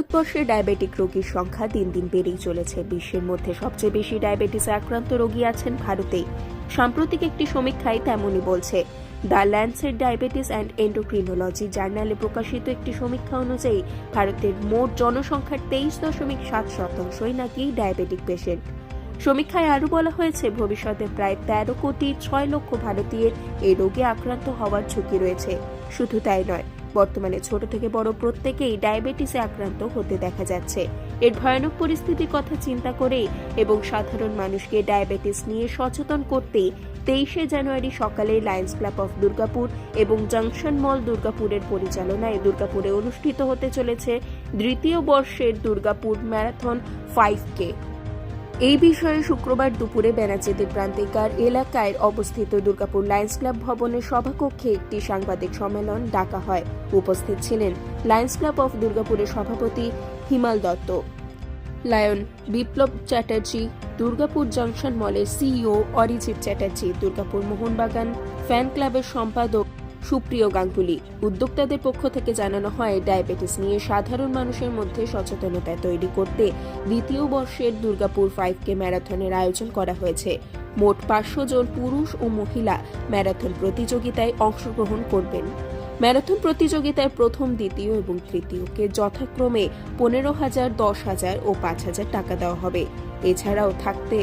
ভারতবর্ষে ডায়াবেটিক রোগীর সংখ্যা দিন দিন বেড়েই চলেছে। বিশ্বের মধ্যে সবচেয়ে বেশি ডায়াবেটিসে আক্রান্ত রোগী আছেন ভারতে। সাম্প্রতিক একটি সমীক্ষায় তেমনই বলছে, the Lancet diabetes and endocrinology জার্নালে প্রকাশিত একটি সমীক্ষা অনুযায়ী, ভারতের মোট জনসংখ্যার তেইশ দশমিক সাত শতাংশই নাকি ডায়াবেটিক পেশেন্ট। সমীক্ষায় আরও বলা হয়েছে, ভবিষ্যতে প্রায় তেরো কোটি ছয় লক্ষ ভারতীয়ের এই রোগে আক্রান্ত হওয়ার ঝুঁকি রয়েছে। শুধু তাই নয়, বর্তমানে ছোট থেকে বড় প্রত্যেকেই ডায়াবেটিসে আক্রান্ত হতে দেখা যাচ্ছে। এর ভয়ানক পরিস্থিতির কথা চিন্তা করে এবং সাধারণ মানুষকে ডায়াবেটিস নিয়ে সচেতন করতে তেইশে জানুয়ারি সকালে লায়ন্স ক্লাব অফ দুর্গাপুর এবং জাংশন মল দুর্গাপুরের পরিচালনায় দুর্গাপুরে অনুষ্ঠিত হতে চলেছে দ্বিতীয় বর্ষের দুর্গাপুর ম্যারাথন ফাইভ কে। এই বিষয়ে শুক্রবার দুপুরে ব্যানার্জিদের প্রান্তিকার এলাকায় অবস্থিত দুর্গাপুর লায়ন্স ক্লাব ভবনের সভাকক্ষে একটি সাংবাদিক সম্মেলন ডাকা হয়। উপস্থিত ছিলেন লায়ন্স ক্লাব অফ দুর্গাপুরের সভাপতি হিমাল দত্ত। লায়ন বিপ্লব চ্যাটার্জি, দুর্গাপুর জংশন মলের সিইও অরিজিৎ চ্যাটার্জি, দুর্গাপুর মোহনবাগান ফ্যান ক্লাবের সম্পাদক সুপ্রিয় গাঙ্গুলি, উদ্যোক্তাদের পক্ষ থেকে জানানো হয়, ডায়াবেটিস নিয়ে সাধারণ মানুষের মধ্যে সচেতনতা তৈরি করতে দ্বিতীয় বর্ষের দুর্গাপুর ফাইভ কে ম্যারাথনের আয়োজন করা হয়েছে। মোট পাঁচশো জন পুরুষ ও মহিলা ম্যারাথন প্রতিযোগিতায় অংশগ্রহণ করবেন। ম্যারাথন প্রতিযোগিতায় প্রথম, দ্বিতীয় এবং তৃতীয়কে যথাক্রমে পনেরো হাজার, দশ হাজার ও পাঁচ হাজার টাকা দেওয়া হবে। এছাড়াও থাকতে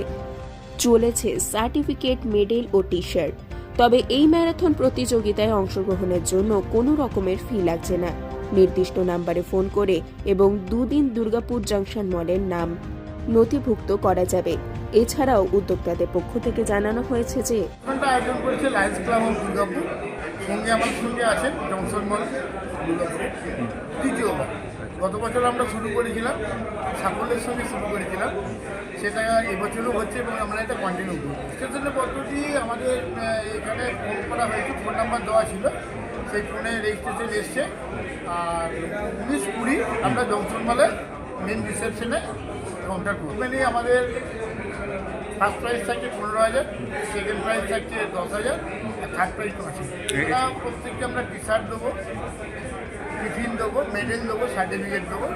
চলেছে সার্টিফিকেট, মেডেল ও টি শার্ট তবে এই ম্যারাথন প্রতিযোগিতায় অংশগ্রহণের জন্য কোনো রকমের ফি লাগছে না। নির্দিষ্ট নাম্বারে ফোন করে এবং দুদিন দুর্গাপুর জাংশন মলের নাম নথিভুক্ত করা যাবে। এছাড়াও উদ্যোক্তাদের পক্ষ থেকে জানানো হয়েছে যে ক্লাব অফ দুর্গাপুর সঙ্গে আমার সঙ্গে আছেন জংশন মল দুর্গাপুরে। তৃতীয়বার। গত বছর আমরা শুরু করেছিলাম, সাফল্যের সঙ্গে শুরু করেছিলাম। সেটা এবছরও হচ্ছে এবং আমরা এটা কন্টিনিউ করব। স্টেশনের পদ্ধতি আমাদের এখানে ফোন করা হয়েছে ফোন নাম্বার দেওয়া ছিল। সেই ফোনে রেজিস্ট্রেশন এসছে। আর উনিশ কুড়ি আমরা জংশন মলের মেন রিসেপশনে করব। মানে আমাদের ফার্স্ট প্রাইজ থাকছে পনেরো হাজার সেকেন্ড প্রাইজ থাকছে দশ হাজার আর থার্ড প্রাইজ পাঁচ হাজার এটা প্রত্যেককে আমরা টি শার্ট দেবো টিফিন দেবো মেডেল দেবো সার্টিফিকেট দেবো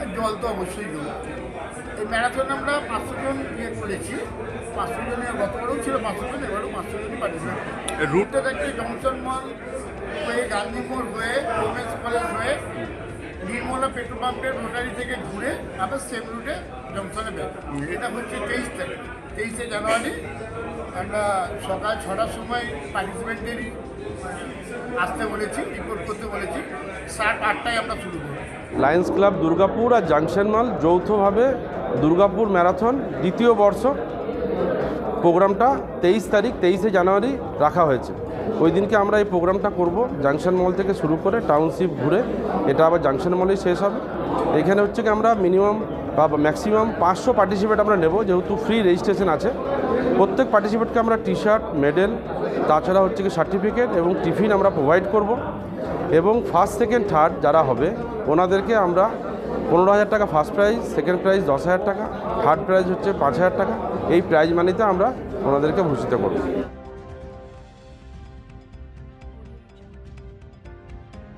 আর জল তো অবশ্যই দেবো। এই ম্যারাথন আমরা পাঁচশো জন ইয়ে করেছি পাঁচশো জনের গতবারও ছিল পাঁচশো জন এবারও পাঁচশো জনই পার্টিসিপেট রুটটা থাকছে জংশন মল হয়ে গান্ধী মোড় হয়ে ওমেন্স কলেজ হয়ে নির্মলা পেট্রোল পাম্পের রোটারি থেকে ঘুরে আবার সেম রুটে জংশনে ব্যাক এটা হচ্ছে তেইশ তারিখ। তেইশে জানুয়ারি আমরা সকাল ছটার সময় পার্টিসিপেন্টদের আসতে বলেছি রিপোর্ট করতে বলেছি। সাত আটটায় আমরা শুরু করব। লায়ন্স ক্লাব দুর্গাপুর আর জাংশন মাল যৌথভাবে দুর্গাপুর ম্যারাথন দ্বিতীয় বর্ষ। প্রোগ্রামটা তেইশ তারিখ, তেইশে জানুয়ারি রাখা হয়েছে। ওই দিনকে আমরা এই প্রোগ্রামটা করব, জাংশন মল থেকে শুরু করে টাউনশিপ ঘুরে, এটা আবার জাংশন মলেই শেষ হবে। এখানে হচ্ছে কি আমরা মিনিমাম বা ম্যাক্সিমাম পাঁচশো পার্টিসিপেট আমরা নেব, যেহেতু ফ্রি রেজিস্ট্রেশন আছে। প্রত্যেক পার্টিসিপেটকে আমরা টি শার্ট মেডেল তাছাড়া হচ্ছে কি সার্টিফিকেট এবং টিফিন আমরা প্রোভাইড করব। এবং ফার্স্ট সেকেন্ড থার্ড যারা হবে, ওনাদেরকে আমরা পনেরো হাজার টাকা ফার্স্ট প্রাইজ সেকেন্ড প্রাইজ দশ হাজার টাকা থার্ড প্রাইজ হচ্ছে পাঁচ হাজার টাকা। এই প্রাইজ মানিতে আমরা ওনাদেরকে ভূষিত করব।